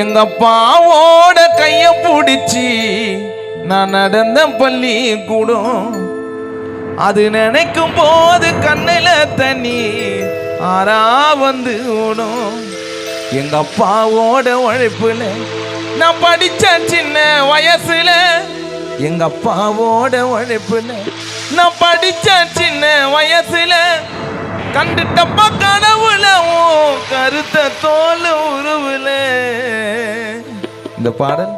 எங்க அப்பாவோட கைய பிடிச்சி நான் நடந்த பள்ளி கூடும். அது நினைக்கும் போது கண்ணில தண்ணி ஆறா வந்து ஓடும் எங்க அப்பாவோட உழைப்புல நான் படிச்ச சின்ன வயசுல. எங்க அப்பாவோட உழைப்புல நான் படிச்ச சின்ன கண்டுட்டப்ப கனவுல கருத்த தோல் உருவுல. இந்த பாடல்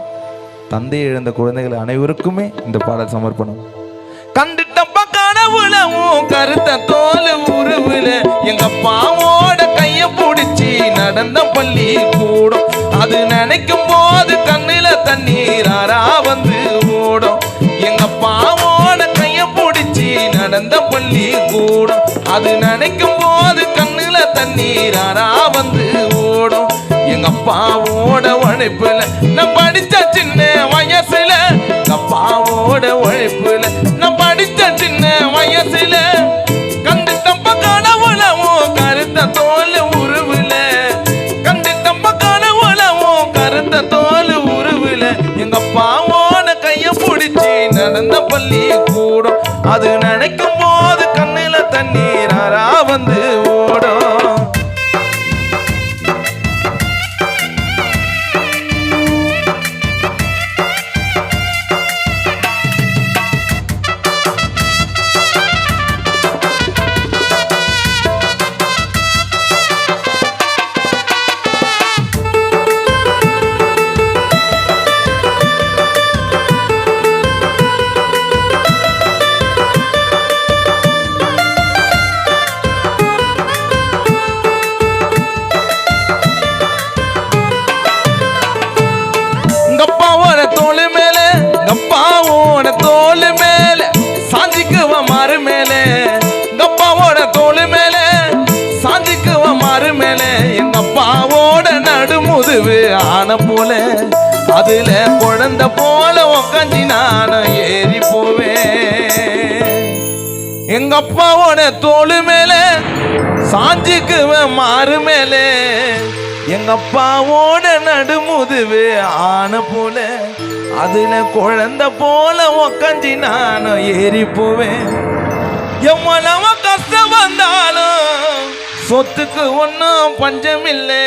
தந்தை இழந்த குழந்தைகள் அனைவருக்குமே இந்த பாடல் சமர்ப்பணம். கண்டுட்டப்ப கனவுல கருத்த தோல் உருவுல. எங்க அப்பாவோட கைய பிடிச்சி நடந்த பள்ளி கூடும். அது நினைக்கும் போது கண்ணுல தண்ணீர் ஆறா வந்து ஓடும். எங்க அப்பாவோட கைய பிடிச்சி நடந்த பள்ளி கூடும். அது நினைக்கும் போது கண்ணுல தண்ணீர் வந்து ஓடும். எங்க அப்பாவோட உழைப்புல நான் படிச்ச சின்ன வயசுல எங்க அப்பாவோட உழைப்புல நான் படிச்ச சின்ன வயசுல. கண்டு தம்ப கனவுல கருத்த தோல் உருவுல. கண்டு தம்ப கனவுல கருத்த தோல் உருவுல. எங்க அப்பாவோட கைய பிடிச்சி நடந்த பள்ளி கூடும். அது நினைக்கும் உங்க அப்பாவோட தோல் மேல சாஞ்சிக்குவ மாறு மேல. உங்க அப்பாவோட தோல் மேல சாஞ்சிக்குவ மாறு மேல. எங்க அப்பாவோட நடுமுதுவு ஆன போல அதுல குழந்த போல உக்காஞ்சி நானும் ஏறி போவேன். எங்க அப்பாவோட தோளு மேல சாஞ்சிக்குவ மாறு மேலே. எங்க அப்பாவோட நடுமுதுவு ஆன போல அதுல குழந்தை போல உக்காஞ்சி நானும் ஏறி போவேன் எவ்வளவு கஷ்டம் வந்தாலும் சொத்துக்கு ஒன்றும் பஞ்சம் இல்லை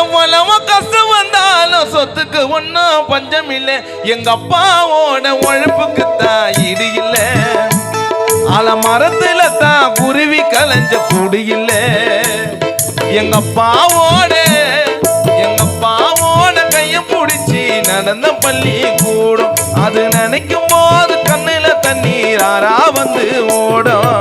எவ்வளவு கஷ்டம் வந்தாலும் சொத்துக்கு ஒன்றும் பஞ்சம் இல்லை எங்க அப்பாவோட உழைப்புக்கு தான் இடி இல்லை. அல மரத்துல தான் குருவி கலைஞ்ச குடியில்ல எங்க அப்பாவோட எங்க அப்பாவோட கைய பிடிச்சி நடந்த பள்ளி கூடும். அது நினைக்கும் போது கண்ணுல தண்ணீர் ஆறா வந்து ஓடும்.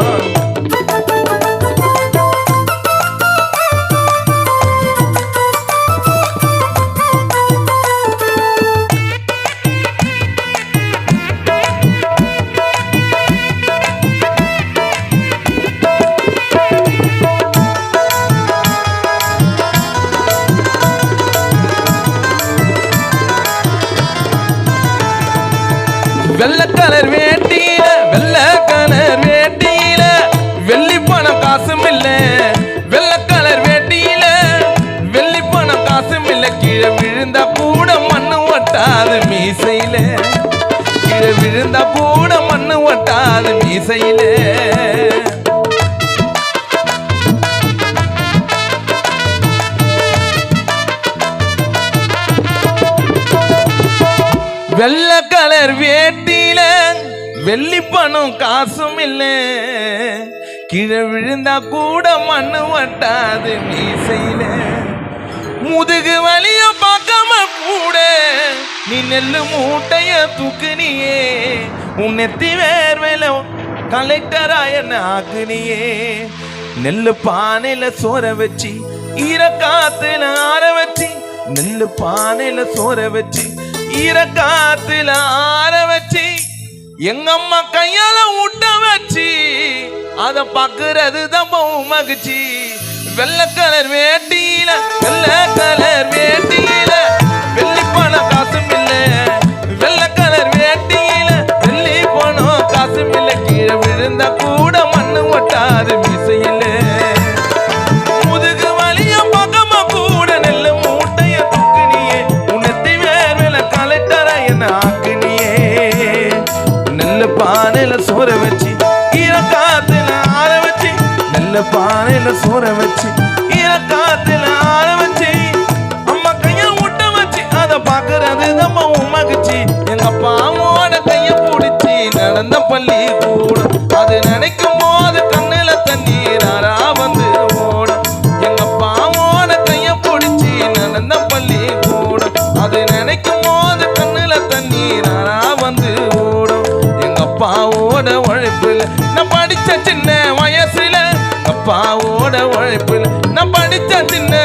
வெள்ள கலர் வேட்டியில வெள்ள கலர் வேட்டியில வெள்ளி பணம் காசும் இல்ல வெள்ள கலர் வேட்டியில வெள்ளி பணம் காசும் இல்ல கீழே விழுந்தா கூட மண்ணு ஒட்டாது மீசையில. கீழே விழுந்தா கூட மண்ணு ஒட்டாது மீசையில. வெள்ள கலர் வேட்டியில வெள்ளி பணம் காசும் இல்லை. கீழே விழுந்தா கூட மண்ணு வட்டாது மீசையில. முதுகு வலிய பார்க்காம கூட நீ நெல்லு மூட்டைய தூக்குனியே. உன் நெத்தி வேர்வேல கலெக்டராய ஆக்குனியே நெல்லு பானையில சோற வச்சு ஈர காத்துல ஆற வச்சு நெல்லு பானையில சோற வச்சு ஈரக்காத்துல காத்துல ஆற வச்சு எங்க அம்மா கையால ஊட்ட வச்சு அத பாக்குறது தான் மகிழ்ச்சி. வெள்ளை கலர் வேட்டியில வெள்ளை கலர் வேட்டியில பானையில சோற வச்சு ஈர காத்துல ஆள வச்சு அம்மா கைய விட்ட வச்சு அத பாக்குறது நம்ம உமகிச்சு எங்க அப்பாவோட கைய பிடிச்சி நடந்த பள்ளி கூட அது நினைக்கும் போது அப்பாவோட உழைப்புல நான் படித்த சின்ன